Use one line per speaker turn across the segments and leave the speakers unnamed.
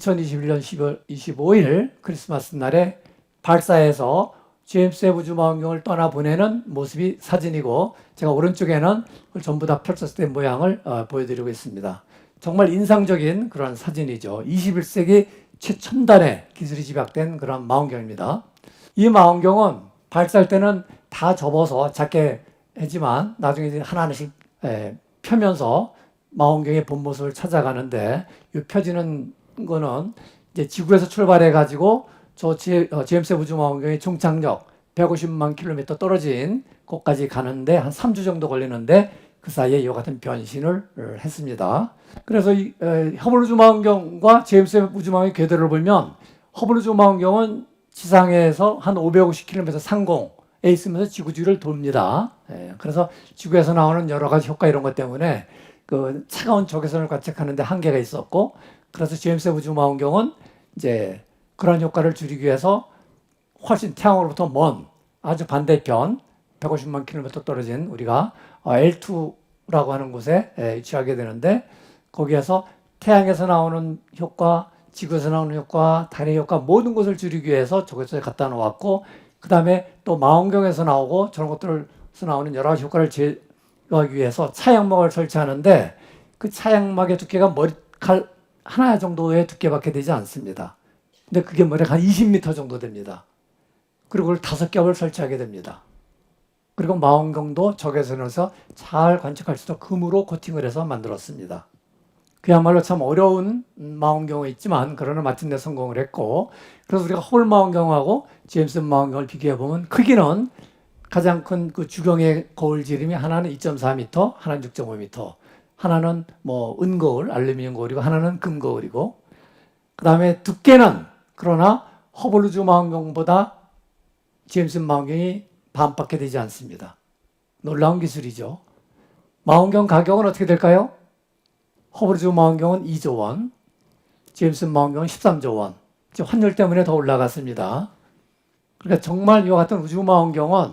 2021년 10월 25일 크리스마스 날에 발사해서 제임스 웹 우주망원경을 떠나보내는 모습이 사진이고 제가 오른쪽에는 전부 다 펼쳤을 때 모양을 어, 보여드리고 있습니다. 정말 인상적인 그런 사진이죠. 21세기 최첨단의 기술이 집약된 그런 망원경입니다. 이 망원경은 발사할 때는 다 접어서 작게 하지만 나중에 하나하나씩 에, 펴면서 망원경의 본 모습을 찾아가는데 이 펴지는 거는 이제 지구에서 출발해 가지고 저 제, 어, 제임스 웹 우주 망원경의 총착력 150만 킬로미터 떨어진 곳까지 가는데 한 3주 정도 걸리는데 그 사이에 이와 같은 변신을 어, 했습니다. 그래서 이 에, 허블 우주 망원경과 제임스 웹 우주 망원경 궤도를 보면 허블 우주 망원경은 지상에서 한 550km 상공에 있으면서 지구 주위를 돕니다. 예, 그래서 지구에서 나오는 여러 가지 효과 이런 것 때문에 그 차가운 적외선을 관측하는데 한계가 있었고 그래서 제임스 웹 우주 망원경은 이제 그런 효과를 줄이기 위해서 훨씬 태양으로부터 먼 아주 반대편 150만 킬로미터 떨어진 우리가 어, L2라고 하는 곳에 에, 위치하게 되는데 거기에서 태양에서 나오는 효과, 지구에서 나오는 효과, 달의 효과 모든 것을 줄이기 위해서 저것을 갖다 놓았고 그 다음에 또 망원경에서 나오고 저런 것들에서 나오는 여러 가지 효과를 제거하기 위해서 차양막을 설치하는데 그 차양막의 두께가 머리칼 하나 정도의 두께밖에 되지 않습니다. 근데 그게 머리가 한 20m 정도 됩니다. 그리고 그걸 다섯 겹을 설치하게 됩니다. 그리고 망원경도 적외선에서 잘 관측할 수 있도록 금으로 코팅을 해서 만들었습니다. 그야말로 참 어려운 망원경이 있지만 그러나 마침내 성공을 했고 그래서 우리가 허블 망원경하고 제임스 망원경을 비교해 보면 크기는 가장 큰 그 주경의 거울 지름이 하나는 2.4m, 하나는 6.5m, 하나는 뭐 은거울, 알루미늄 거울이고 하나는 금거울이고 그 다음에 두께는 그러나 허블 우주 망원경보다 제임스 망원경이 반밖에 되지 않습니다. 놀라운 기술이죠. 망원경 가격은 어떻게 될까요? 허블 우주 망원경은 2조 원, 제임스 망원경은 13조 원. 환율 때문에 더 올라갔습니다. 그러니까 정말 이와 같은 우주 망원경은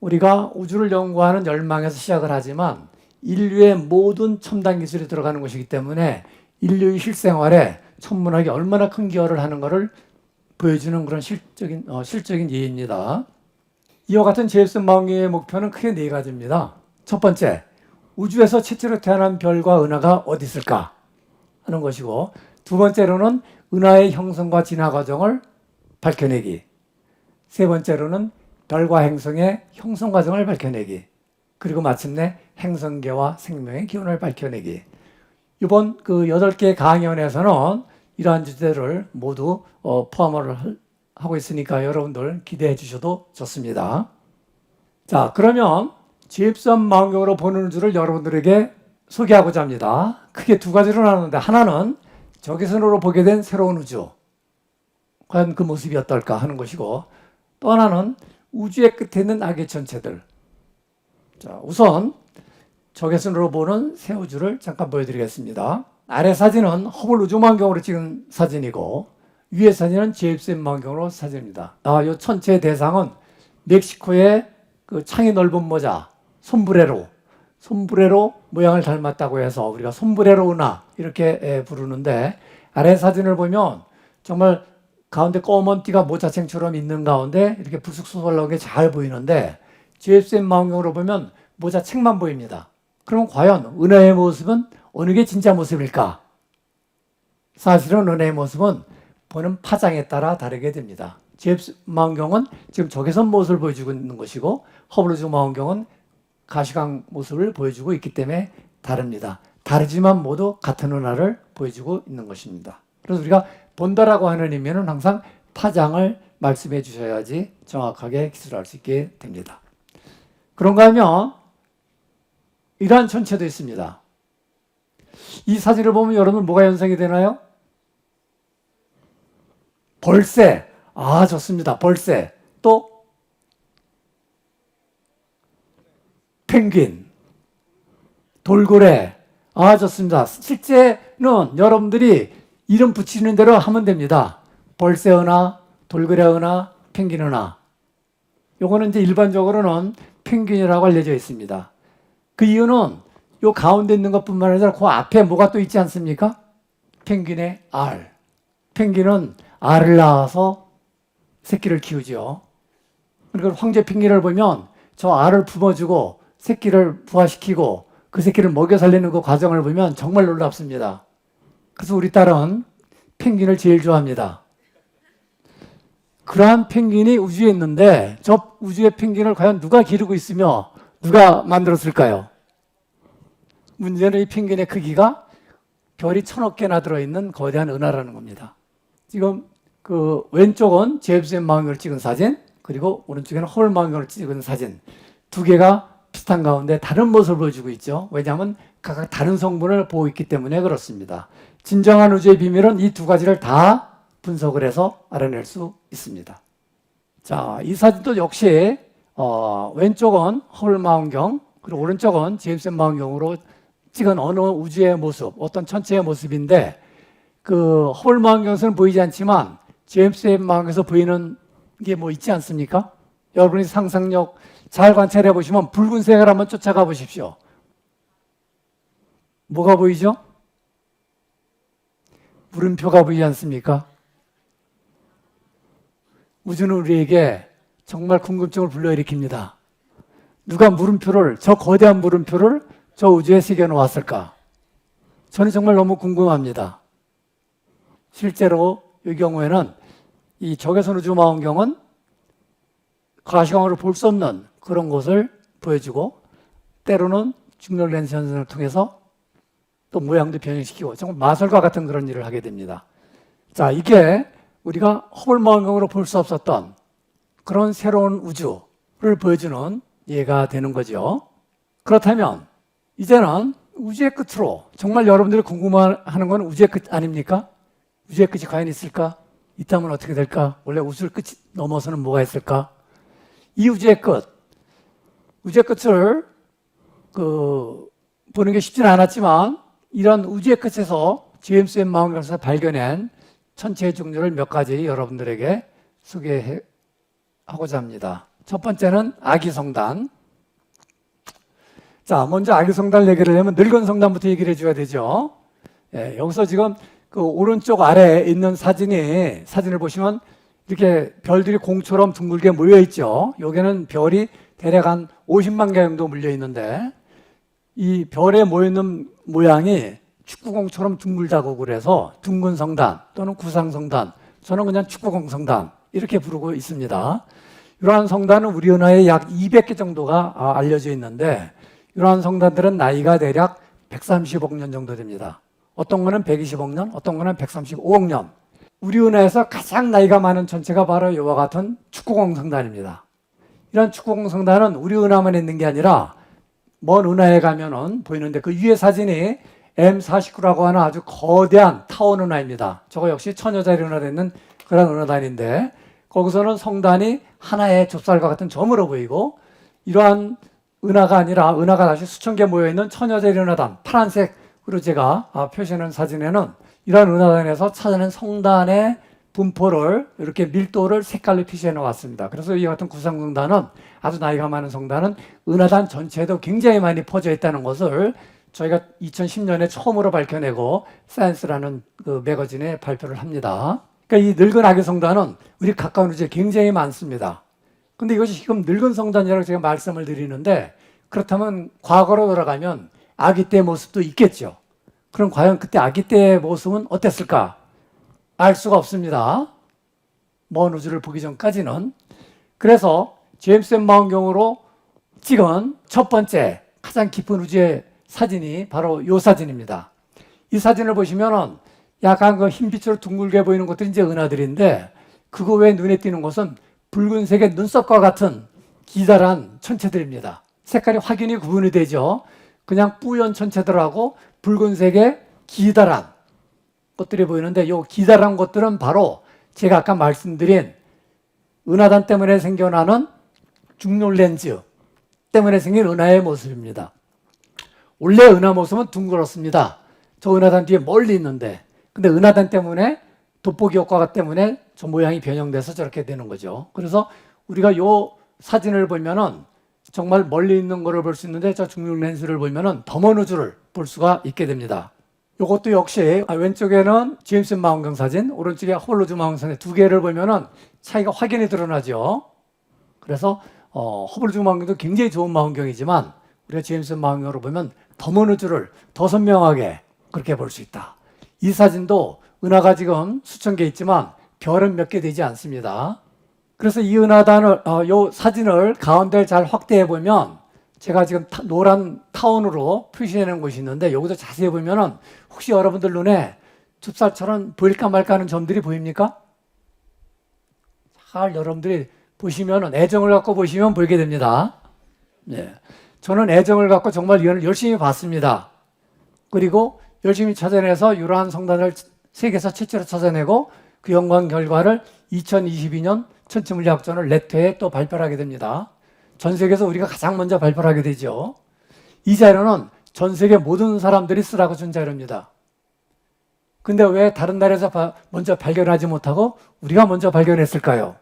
우리가 우주를 연구하는 열망에서 시작을 하지만 인류의 모든 첨단 기술이 들어가는 것이기 때문에 인류의 실생활에 천문학이 얼마나 큰 기여를 하는 것을 보여주는 그런 실적인 어, 실적인 예입니다. 이와 같은 제임스 망원경의 목표는 크게 네 가지입니다. 첫 번째, 우주에서 최초로 태어난 별과 은하가 어디 있을까 하는 것이고, 두 번째로는 은하의 형성과 진화 과정을 밝혀내기. 세 번째로는 별과 행성의 형성 과정을 밝혀내기. 그리고 마침내 행성계와 생명의 기원을 밝혀내기. 이번 그 여덟 개 강연에서는 이러한 주제를 모두 어, 포함을 할- 하고 있으니까 여러분들 기대해 주셔도 좋습니다. 자, 그러면 제입선 망원경으로 보는 우주를 여러분들에게 소개하고자 합니다. 크게 두 가지로 나누는데 하나는 적외선으로 보게 된 새로운 우주. 과연 그 모습이 어떨까 하는 것이고 또 하나는 우주의 끝에 있는 악의 천체들. 자, 우선 적외선으로 보는 새 우주를 잠깐 보여드리겠습니다. 아래 사진은 허블 우주망원경으로 찍은 사진이고 위에 사진은 제임스 웹 망원경으로 사진입니다. 아, 이 천체의 대상은 멕시코의 그 창이 넓은 모자 솜브레로 솜브레로 모양을 닮았다고 해서 우리가 솜브레로 은하 이렇게 에, 부르는데 아래 사진을 보면 정말 가운데 검은 띠가 모자챙처럼 있는 가운데 이렇게 부스럭부스럭하게 잘 보이는데 웹 망원경으로 보면 모자챙만 보입니다. 그럼 과연 은하의 모습은 어느 게 진짜 모습일까? 사실은 은하의 모습은 보는 파장에 따라 다르게 됩니다. 제임스 망원경은 지금 적외선 모습을 보여주고 있는 것이고 허블 우주 망원경은 가시광 모습을 보여주고 있기 때문에 다릅니다. 다르지만 모두 같은 은하를 보여주고 있는 것입니다. 그래서 우리가 본다라고 하는 의미는 항상 파장을 말씀해 주셔야지 정확하게 기술할 수 있게 됩니다. 그런가 하면 이러한 천체도 있습니다. 이 사진을 보면 여러분 뭐가 연상이 되나요? 벌새. 아, 좋습니다. 벌새. 또 펭귄. 돌고래. 아, 좋습니다. 실제는 여러분들이 이름 붙이는 대로 하면 됩니다. 벌새 은하, 돌고래 은하, 펭귄 은하. 요거는 이제 일반적으로는 펭귄이라고 알려져 있습니다. 그 이유는 요 가운데 있는 것뿐만 아니라 그 앞에 뭐가 또 있지 않습니까? 펭귄의 알. 펭귄은 알을 낳아서 새끼를 키우죠. 그리고 황제 펭귄을 보면 저 알을 품어주고 새끼를 부화시키고 그 새끼를 먹여 살리는 그 과정을 보면 정말 놀랍습니다. 그래서 우리 딸은 펭귄을 제일 좋아합니다. 그러한 펭귄이 우주에 있는데 저 우주의 펭귄을 과연 누가 기르고 있으며 누가 만들었을까요? 문제는 이 펭귄의 크기가 별이 천억 개나 들어있는 거대한 은하라는 겁니다. 지금 그 왼쪽은 제임스 웹 망원경을 찍은 사진, 그리고 오른쪽에는 허블 망원경을 찍은 사진 두 개가 비슷한 가운데 다른 모습을 보여주고 있죠. 왜냐하면 각각 다른 성분을 보고 있기 때문에 그렇습니다. 진정한 우주의 비밀은 이 두 가지를 다 분석을 해서 알아낼 수 있습니다. 자, 이 사진도 역시 어, 왼쪽은 허블 망원경, 그리고 오른쪽은 제임스 웹 망원경으로 찍은 어느 우주의 모습, 어떤 천체의 모습인데 그 허블 망원경에서는 보이지 않지만 제임스 웹 망원경에서 보이는 게 뭐 있지 않습니까? 여러분이 상상력 잘 관찰해 보시면 붉은색을 한번 쫓아가 보십시오. 뭐가 보이죠? 물음표가 보이지 않습니까? 우주는 우리에게 정말 궁금증을 불러일으킵니다. 누가 물음표를, 저 거대한 물음표를 저 우주에 새겨 놓았을까? 저는 정말 너무 궁금합니다. 실제로 이 경우에는 이 적외선 우주 망원경은 가시광으로 볼 수 없는 그런 것을 보여주고 때로는 중력 렌즈 현상을 통해서 또 모양도 변형시키고 정말 마술과 같은 그런 일을 하게 됩니다. 자, 이게 우리가 허블 망원경으로 볼 수 없었던 그런 새로운 우주를 보여주는 예가 되는 거죠. 그렇다면 이제는 우주의 끝으로 정말 여러분들이 궁금해하는 건 우주의 끝 아닙니까? 우주의 끝이 과연 있을까? 있다면 어떻게 될까? 원래 우주의 끝이 넘어서는 뭐가 있을까? 이 우주의 끝, 우주의 끝을 그 보는 게 쉽지는 않았지만 이런 우주의 끝에서 제임스 웹 망원경에서 발견한 천체의 종류를 몇 가지 여러분들에게 소개하고자 합니다. 첫 번째는 아기 성단. 자, 먼저 아기 성단 얘기를 하면 늙은 성단부터 얘기를 해줘야 되죠. 예, 여기서 지금 그 오른쪽 아래에 있는 사진이 사진을 보시면 이렇게 별들이 공처럼 둥글게 모여 있죠. 여기는 별이 대략 한 50만 개 정도 몰려 있는데 이 별에 모여 있는 모양이 축구공처럼 둥글다고 그래서 둥근 성단 또는 구상 성단 저는 그냥 축구공 성단 이렇게 부르고 있습니다. 이러한 성단은 우리 은하에 약 200개 정도가 아, 알려져 있는데 이러한 성단들은 나이가 대략 130억 년 정도 됩니다. 어떤 거는 120억 년, 어떤 거는 135억 년. 우리 은하에서 가장 나이가 많은 천체가 바로 이와 같은 축구공 성단입니다. 이런 축구공 성단은 우리 은하만 있는 게 아니라 먼 은하에 가면은 보이는데 그 위에 사진이 M49라고 하는 아주 거대한 타원 은하입니다. 저거 역시 천여자리 은하로 있는 그런 은하단인데 거기서는 성단이 하나의 좁쌀과 같은 점으로 보이고 이러한 은하가 아니라 은하가 다시 수천 개 모여 있는 천여자리 은하단 파란색으로 제가 아, 표시하는 사진에는 이러한 은하단에서 찾아낸 성단의 분포를 이렇게 밀도를 색깔로 표시해 놓았습니다. 그래서 이 같은 구상성단은 아주 나이가 많은 성단은 은하단 전체에도 굉장히 많이 퍼져 있다는 것을 저희가 2010년에 처음으로 밝혀내고 사이언스라는 그 매거진에 발표를 합니다. 그러니까 이 늙은 아기 성단은 우리 가까운 우주에 굉장히 많습니다. 근데 이것이 지금 늙은 성단이라고 제가 말씀을 드리는데 그렇다면 과거로 돌아가면 아기 때 모습도 있겠죠. 그럼 과연 그때 아기 때의 모습은 어땠을까? 알 수가 없습니다. 먼 우주를 보기 전까지는. 그래서 제임스 웹 망원경으로 찍은 첫 번째 가장 깊은 우주의 사진이 바로 이 사진입니다. 이 사진을 보시면은 약간 그 흰빛으로 둥글게 보이는 것들이 이제 은하들인데 그거 외에 눈에 띄는 것은 붉은색의 눈썹과 같은 기다란 천체들입니다. 색깔이 확연히 구분이 되죠. 그냥 뿌연 천체들하고 붉은색의 기다란 것들이 보이는데 이 기다란 것들은 바로 제가 아까 말씀드린 은하단 때문에 생겨나는 중력 렌즈 때문에 생긴 은하의 모습입니다. 원래 은하 모습은 둥그렇습니다. 저 은하단 뒤에 멀리 있는데 근데 은하단 때문에 돋보기 효과 때문에 저 모양이 변형돼서 저렇게 되는 거죠. 그래서 우리가 요 사진을 보면은 정말 멀리 있는 거를 볼 수 있는데 저 중력 렌즈를 보면은 더먼 우주를 볼 수가 있게 됩니다. 이것도 역시 아, 왼쪽에는 제임스 망원경 사진, 오른쪽에 허블루즈 망원경 사진 두 개를 보면은 차이가 확연히 드러나죠. 그래서 어, 허블루즈 망원경도 굉장히 좋은 망원경이지만 우리가 제임스 망원경으로 보면 더먼 우주를 더 선명하게 그렇게 볼 수 있다. 이 사진도 은하가 지금 수천 개 있지만 별은 몇 개 되지 않습니다. 그래서 이 은하단을 어, 요 사진을 가운데를 잘 확대해 보면 제가 지금 타- 노란 타원으로 표시해 놓은 곳이 있는데 여기서 자세히 보면은 혹시 여러분들 눈에 좁쌀처럼 보일까 말까 하는 점들이 보입니까? 잘 여러분들이 보시면 애정을 갖고 보시면 보이게 됩니다. 네. 저는 애정을 갖고 정말 이걸 열심히 봤습니다. 그리고 열심히 찾아내서 유라한 성단을 세계에서 최초로 찾아내고 그 연관 결과를 2022년 천체물리학전을 레터에 또 발표하게 됩니다. 전 세계에서 우리가 가장 먼저 발표하게 되죠. 이 자료는 전 세계 모든 사람들이 쓰라고 준 자료입니다. 근데 왜 다른 나라에서 바- 먼저 발견하지 못하고 우리가 먼저 발견했을까요?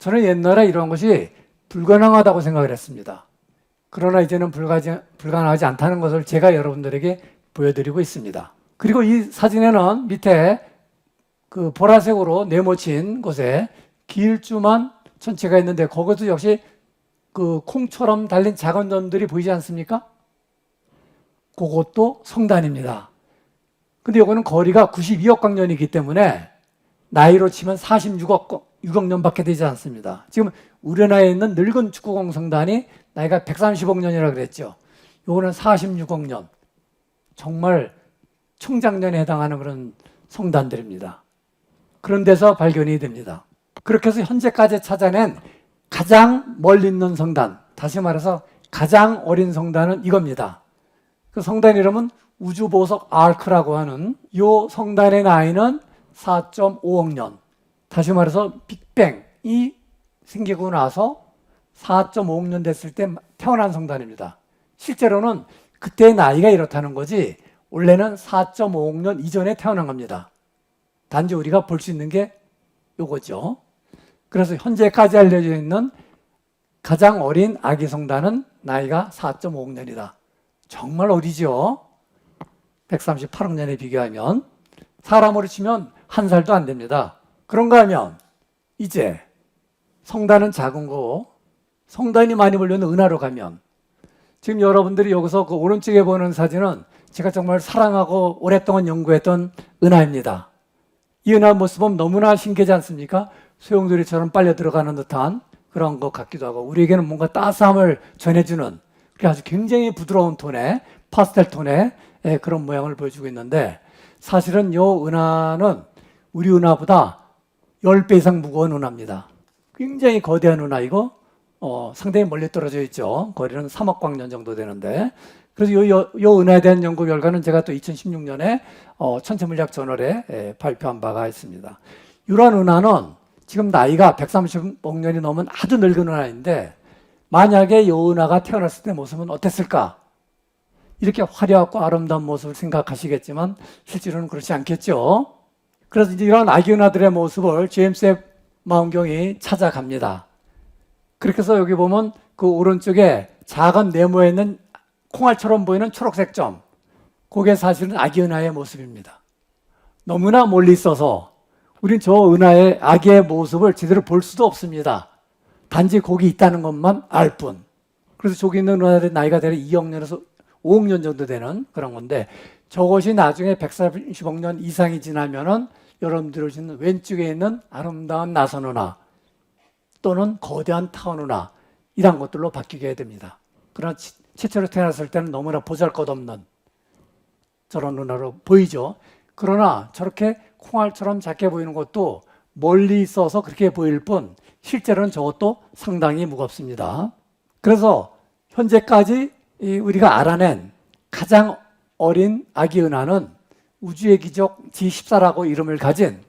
저는 옛날에 이런 것이 불가능하다고 생각을 했습니다. 그러나 이제는 불가지, 불가능하지 않다는 것을 제가 여러분들에게 보여드리고 있습니다. 그리고 이 사진에는 밑에 그 보라색으로 네모친 곳에 길쭉한 천체가 있는데 거기도 역시 그 콩처럼 달린 작은 점들이 보이지 않습니까? 그것도 성단입니다. 근데 이거는 거리가 92억 광년이기 때문에 나이로 치면 46억 6억 년밖에 되지 않습니다. 지금 우리나라에 있는 늙은 축구공 성단이 나이가 130억 년이라 그랬죠. 요거는 46억 년. 정말 청장년에 해당하는 그런 성단들입니다. 그런 데서 발견이 됩니다. 그렇게 해서 현재까지 찾아낸 가장 멀리 있는 성단, 다시 말해서 가장 어린 성단은 이겁니다. 그 성단 이름은 우주보석 아크라고 하는 이 성단의 나이는 4.5억 년. 다시 말해서 빅뱅이 생기고 나서 4.5억 년 됐을 때 태어난 성단입니다. 실제로는 그때 나이가 이렇다는 거지 원래는 4.5억 년 이전에 태어난 겁니다. 단지 우리가 볼 수 있는 게 요거죠. 그래서 현재까지 알려져 있는 가장 어린 아기 성단은 나이가 4.5억 년이다. 정말 어리죠. 138억 년에 비교하면 사람으로 치면 한 살도 안 됩니다. 그런가 하면 이제 성단은 작은 거고 성단이 많이 몰려는 은하로 가면 지금 여러분들이 여기서 그 오른쪽에 보는 사진은 제가 정말 사랑하고 오랫동안 연구했던 은하입니다. 이 은하 모습은 너무나 신기하지 않습니까? 소용돌이처럼 빨려 들어가는 듯한 그런 것 같기도 하고 우리에게는 뭔가 따스함을 전해주는 아주 굉장히 부드러운 톤의 파스텔 톤의 예, 그런 모양을 보여주고 있는데 사실은 이 은하는 우리 은하보다 10배 이상 무거운 은하입니다. 굉장히 거대한 은하이고 어, 상당히 멀리 떨어져 있죠. 거리는 3억 광년 정도 되는데 그래서 요, 요, 요 은하에 대한 연구 결과는 제가 또 2016년에 어, 천체물리학 저널에 예, 발표한 바가 있습니다. 이러한 은하는 지금 나이가 130억 년이 넘은 아주 늙은 은하인데 만약에 이 은하가 태어났을 때 모습은 어땠을까? 이렇게 화려하고 아름다운 모습을 생각하시겠지만 실제로는 그렇지 않겠죠. 그래서 이런 아기 은하들의 모습을 제임스 웹 망원경이 찾아갑니다. 그렇게 해서 여기 보면 그 오른쪽에 작은 네모에 있는 콩알처럼 보이는 초록색 점, 그게 사실은 아기 은하의 모습입니다. 너무나 멀리 있어서 우린 저 은하의 아기의 모습을 제대로 볼 수도 없습니다. 단지 거기 있다는 것만 알 뿐. 그래서 저기 있는 은하들의 나이가 대략 2억 년에서 5억 년 정도 되는 그런 건데 저것이 나중에 140억 년 이상이 지나면은 여러분들이 보시는 왼쪽에 있는 아름다운 나선 은하 또는 거대한 은하 이런 것들로 바뀌게 됩니다. 그러나 치- 최초로 태어났을 때는 너무나 보잘것없는 저런 은하로 보이죠. 그러나 저렇게 콩알처럼 작게 보이는 것도 멀리 있어서 그렇게 보일 뿐 실제로는 저것도 상당히 무겁습니다. 그래서 현재까지 이 우리가 알아낸 가장 어린 아기 은하는 우주의 기적 G14라고 이름을 가진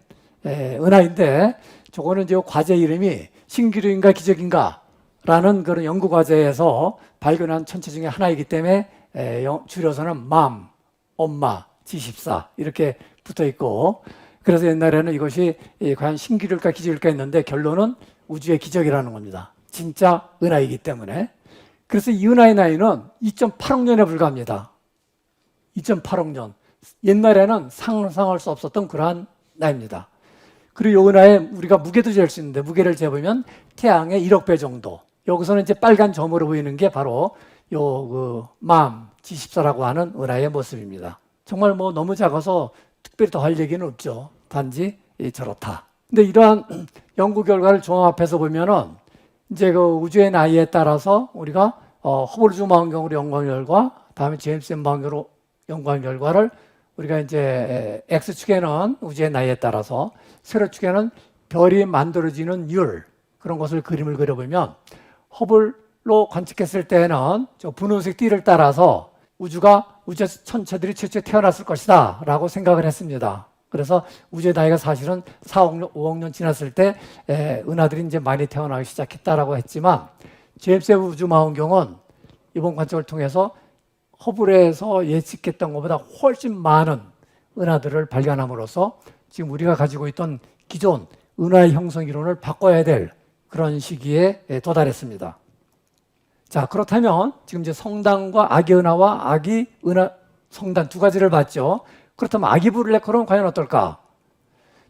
에, 은하인데 저거는 이제 과제 이름이 신기루인가 기적인가 라는 그런 연구 과제에서 발견한 천체 중에 하나이기 때문에 줄여서는 맘, 엄마, G14 이렇게 붙어 있고 그래서 옛날에는 이것이 이 과연 신기루일까 기적일까 했는데 결론은 우주의 기적이라는 겁니다. 진짜 은하이기 때문에 그래서 이 은하의 나이는 2.8억 년에 불과합니다. 2.8억 년. 옛날에는 상상할 수 없었던 그러한 나입니다. 그리고 요 은하에 우리가 무게도 잴 수 있는데 무게를 재보면 태양의 1억 배 정도. 여기서는 이제 빨간 점으로 보이는 게 바로 요그맘 G14라고 하는 은하의 모습입니다. 정말 뭐 너무 작아서 특별히 더 할 얘기는 없죠. 단지 이 저렇다. 근데 이러한 연구 결과를 종합해서 보면은 이제 그 우주의 나이에 따라서 우리가 어, 허블 우주 망원경으로 연구한 결과, 다음에 제임스 웹 망원경으로 연구한 결과를 우리가 이제 X축에는 우주의 나이에 따라서 세로축에는 별이 만들어지는 율 그런 것을 그림을 그려보면 허블로 관측했을 때는 저 분홍색 띠를 따라서 우주가 우주에서 천체들이 최초에 태어났을 것이다 라고 생각을 했습니다. 그래서 우주의 나이가 사실은 4억 년, 5억 년 지났을 때 에, 은하들이 이제 많이 태어나기 시작했다라고 했지만 제임스 웹 우주 망원경은 이번 관측을 통해서 허블에서 예측했던 것보다 훨씬 많은 은하들을 발견함으로써 지금 우리가 가지고 있던 기존 은하의 형성 이론을 바꿔야 될 그런 시기에 예, 도달했습니다. 자, 그렇다면 지금 이제 성단과 아기 은하와 아기 은하 성단 두 가지를 봤죠. 그렇다면 아기 블랙홀은 과연 어떨까?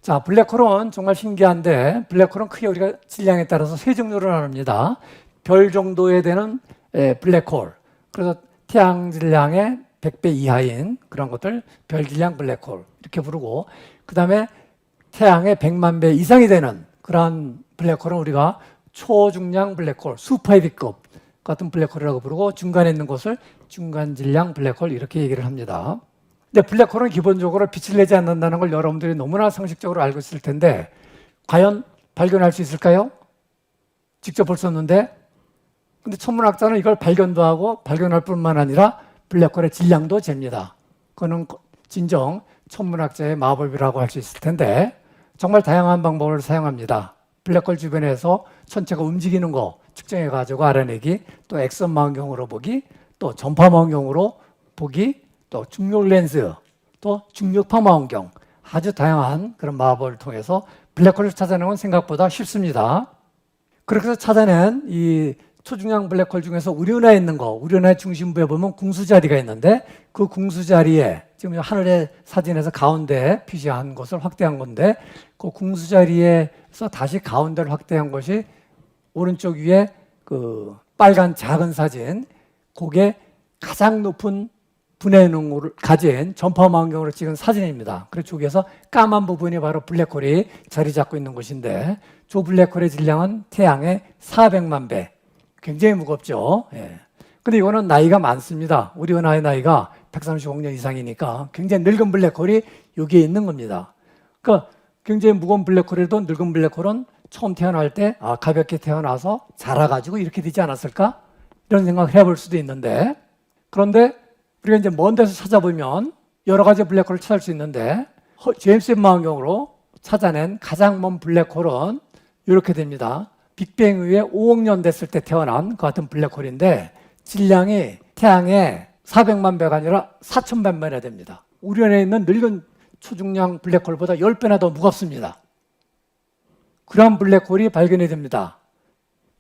자, 블랙홀은 정말 신기한데 블랙홀은 크게 우리가 질량에 따라서 세 종류로 나눕니다. 별 정도에 되는 에, 블랙홀. 그래서 태양 질량의 100배 이하인 그런 것들 별 질량 블랙홀 이렇게 부르고 그 다음에 태양의 100만 배 이상이 되는 그러한 블랙홀은 우리가 초중량 블랙홀, 슈퍼헤비급 같은 블랙홀이라고 부르고 중간에 있는 것을 중간 질량 블랙홀 이렇게 얘기를 합니다. 근데 블랙홀은 기본적으로 빛을 내지 않는다는 걸 여러분들이 너무나 상식적으로 알고 있을 텐데 과연 발견할 수 있을까요? 직접 볼 수 없는데 근데 천문학자는 이걸 발견도 하고 발견할 뿐만 아니라 블랙홀의 질량도 잽니다. 그거는 진정 천문학자의 마법이라고 할 수 있을 텐데 정말 다양한 방법을 사용합니다. 블랙홀 주변에서 천체가 움직이는 거 측정해 가지고 알아내기, 또 엑선 망원경으로 보기, 또 전파 망원경으로 보기, 또 중력 렌즈, 또 중력파 망원경 아주 다양한 그런 마법을 통해서 블랙홀을 찾아내는 건 생각보다 쉽습니다. 그렇게 해서 찾아낸 이 초중량 블랙홀 중에서 우리은하에 있는 거, 우리은하의 중심부에 보면 궁수 자리가 있는데 그 궁수 자리에 지금 하늘의 사진에서 가운데 표시한 것을 확대한 건데 그 궁수 자리에서 다시 가운데를 확대한 것이 오른쪽 위에 그 빨간 작은 사진, 그게 가장 높은 분해 능을 가진 전파 망원경으로 찍은 사진입니다. 그래서 쪽에서 까만 부분이 바로 블랙홀이 자리 잡고 있는 곳인데 저 블랙홀의 질량은 태양의 400만 배. 굉장히 무겁죠. 예. 근데 이거는 나이가 많습니다. 우리 은하의 나이가 130억 년 이상이니까 굉장히 늙은 블랙홀이 여기에 있는 겁니다. 그러니까 굉장히 무거운 블랙홀에도 늙은 블랙홀은 처음 태어날 때 아, 가볍게 태어나서 자라가지고 이렇게 되지 않았을까? 이런 생각을 해볼 수도 있는데 그런데 우리가 이제 먼 데서 찾아보면 여러 가지 블랙홀을 찾을 수 있는데 허- 제임스 웹 망원경으로 찾아낸 가장 먼 블랙홀은 이렇게 됩니다. 빅뱅 이후에 5억 년 됐을 때 태어난 그 같은 블랙홀인데 질량이 태양의 400만 배가 아니라 4천만 배나 됩니다. 우리 안에 있는 늙은 초중량 블랙홀보다 10배나 더 무겁습니다. 그런 블랙홀이 발견이 됩니다.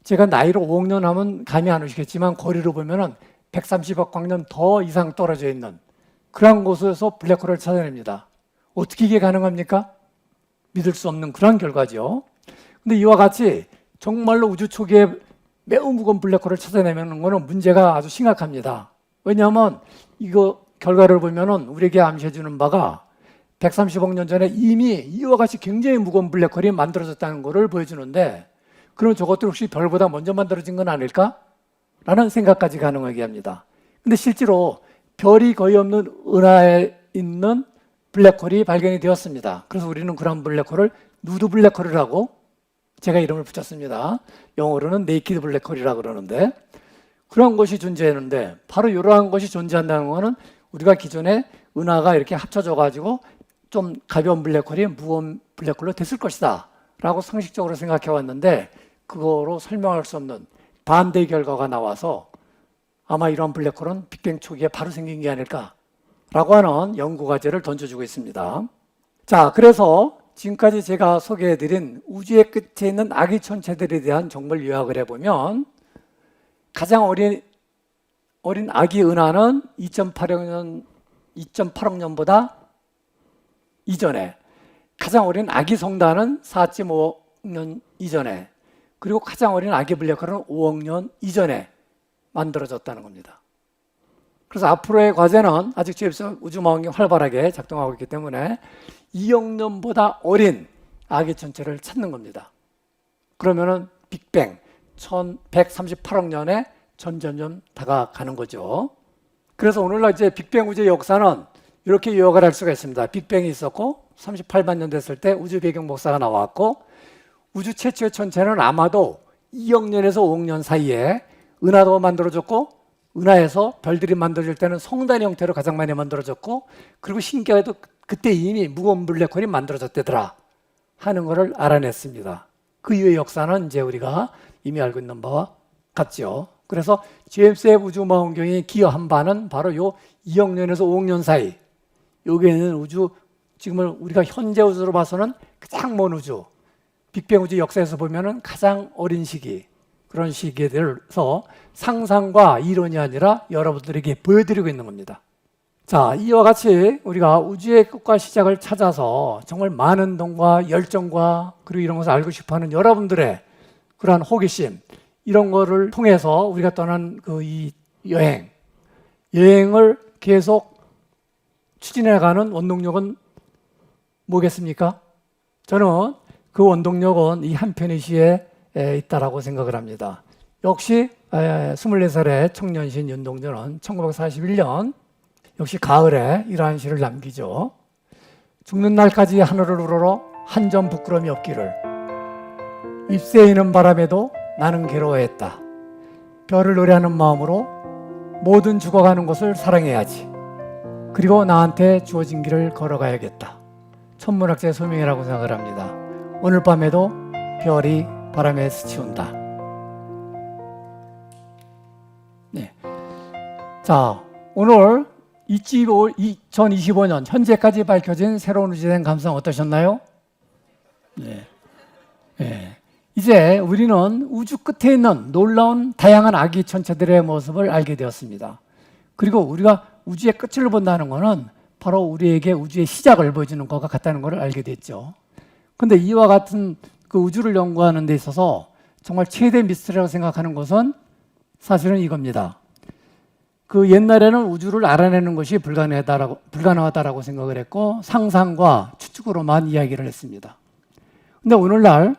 제가 나이로 5억 년 하면 감이 안 오시겠지만 거리로 보면은 130억 광년 더 이상 떨어져 있는 그런 곳에서 블랙홀을 찾아냅니다. 어떻게 이게 가능합니까? 믿을 수 없는 그런 결과죠. 근데 이와 같이 정말로 우주 초기에 매우 무거운 블랙홀을 찾아내는 것은 문제가 아주 심각합니다. 왜냐하면 이거 결과를 보면은 우리에게 암시해 주는 바가 130억 년 전에 이미 이와 같이 굉장히 무거운 블랙홀이 만들어졌다는 것을 보여주는데 그럼 저것들 혹시 별보다 먼저 만들어진 건 아닐까? 라는 생각까지 가능하게 합니다. 근데 실제로 별이 거의 없는 은하에 있는 블랙홀이 발견이 되었습니다. 그래서 우리는 그런 블랙홀을 누드 블랙홀이라고 제가 이름을 붙였습니다. 영어로는 네이키드 블랙홀이라고 그러는데 그런 것이 존재하는데 바로 이러한 것이 존재한다는 것은 우리가 기존에 은하가 이렇게 합쳐져 가지고 좀 가벼운 블랙홀이 무거운 블랙홀로 됐을 것이다 라고 상식적으로 생각해 왔는데 그거로 설명할 수 없는 반대 결과가 나와서 아마 이런 블랙홀은 빅뱅 초기에 바로 생긴 게 아닐까라고 하는 연구 과제를 던져주고 있습니다. 자, 그래서 지금까지 제가 소개해드린 우주의 끝에 있는 아기 천체들에 대한 정보를 요약을 해보면 가장 어린 어린 아기 은하는 2.8억 년 2.8억 년보다 이전에 가장 어린 아기 성단은 4.5억 년 이전에 그리고 가장 어린 아기 블랙홀은 5억 년 이전에 만들어졌다는 겁니다. 그래서 앞으로의 과제는 아직 GMS 우주망원경 활발하게 작동하고 있기 때문에 2억 년보다 어린 아기 천체를 찾는 겁니다. 그러면은 빅뱅 1138억 년에 점점점 다가가는 거죠. 그래서 오늘날 이제 빅뱅 우주의 역사는 이렇게 요약을 할 수가 있습니다. 빅뱅이 있었고 38만 년 됐을 때 우주 배경 복사가 나왔고 우주 최초의 천체는 아마도 2억 년에서 5억 년 사이에 은하도 만들어졌고 은하에서 별들이 만들어질 때는 성단 형태로 가장 많이 만들어졌고 그리고 신기하게도 그때 이미 무거운 블랙홀이 만들어졌대더라 하는 것을 알아냈습니다. 그 이후의 역사는 이제 우리가 이미 알고 있는 바와 같죠. 그래서 제임스 웹 우주 망원경이 기여한 바는 바로 요 2억 년에서 5억 년 사이 여기에는 우주 지금은 우리가 현재 우주로 봐서는 가장 먼 우주 빅뱅 우주 역사에서 보면은 가장 어린 시기 그런 시기에 대해서 상상과 이론이 아니라 여러분들에게 보여드리고 있는 겁니다. 자, 이와 같이 우리가 우주의 끝과 시작을 찾아서 정말 많은 동과 열정과 그리고 이런 것을 알고 싶어 하는 여러분들의 그러한 호기심, 이런 거를 통해서 우리가 떠난 그 이 여행, 여행을 계속 추진해가는 원동력은 뭐겠습니까? 저는 그 원동력은 이 한편의 에, 있다라고 생각을 합니다. 역시 에, 24살의 청년신 윤동주는 1941년 역시 가을에 이러한 시를 남기죠. 죽는 날까지 하늘을 우러러 한 점 부끄럼이 없기를 잎새이는 바람에도 나는 괴로워했다. 별을 노래하는 마음으로 모든 죽어가는 것을 사랑해야지. 그리고 나한테 주어진 길을 걸어가야겠다. 천문학자의 소명이라고 생각을 합니다. 오늘 밤에도 별이 바람에 스치운다. 네. 자, 오늘 2025년 현재까지 밝혀진 새로운 우주된 감상 어떠셨나요? 네. 네. 이제 우리는 우주 끝에 있는 놀라운 다양한 아기 천체들의 모습을 알게 되었습니다. 그리고 우리가 우주의 끝을 본다는 것은 바로 우리에게 우주의 시작을 보여주는 것과 같다는 것을 알게 됐죠. 근데 이와 같은 그 우주를 연구하는 데 있어서 정말 최대 미스터리라고 생각하는 것은 사실은 이겁니다. 그 옛날에는 우주를 알아내는 것이 불가능하다라고, 불가능하다라고 생각을 했고 상상과 추측으로만 이야기를 했습니다. 근데 오늘날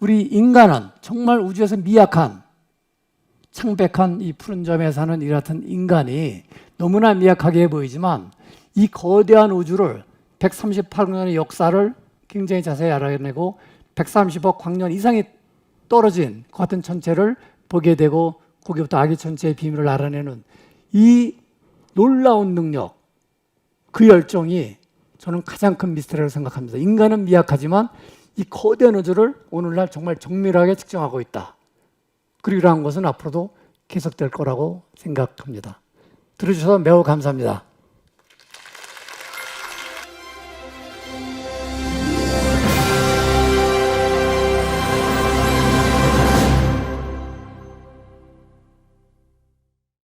우리 인간은 정말 우주에서 미약한 창백한 이 푸른 점에 사는 이 같은 인간이 너무나 미약하게 보이지만 이 거대한 우주를 138년의 역사를 굉장히 자세히 알아내고 130억 광년 이상이 떨어진 그 같은 천체를 보게 되고 거기부터 아기 천체의 비밀을 알아내는 이 놀라운 능력, 그 열정이 저는 가장 큰 미스터리라고 생각합니다. 인간은 미약하지만 이 거대한 우주를 오늘날 정말 정밀하게 측정하고 있다. 그리고 이러한 것은 앞으로도 계속될 거라고 생각합니다. 들어주셔서 매우 감사합니다.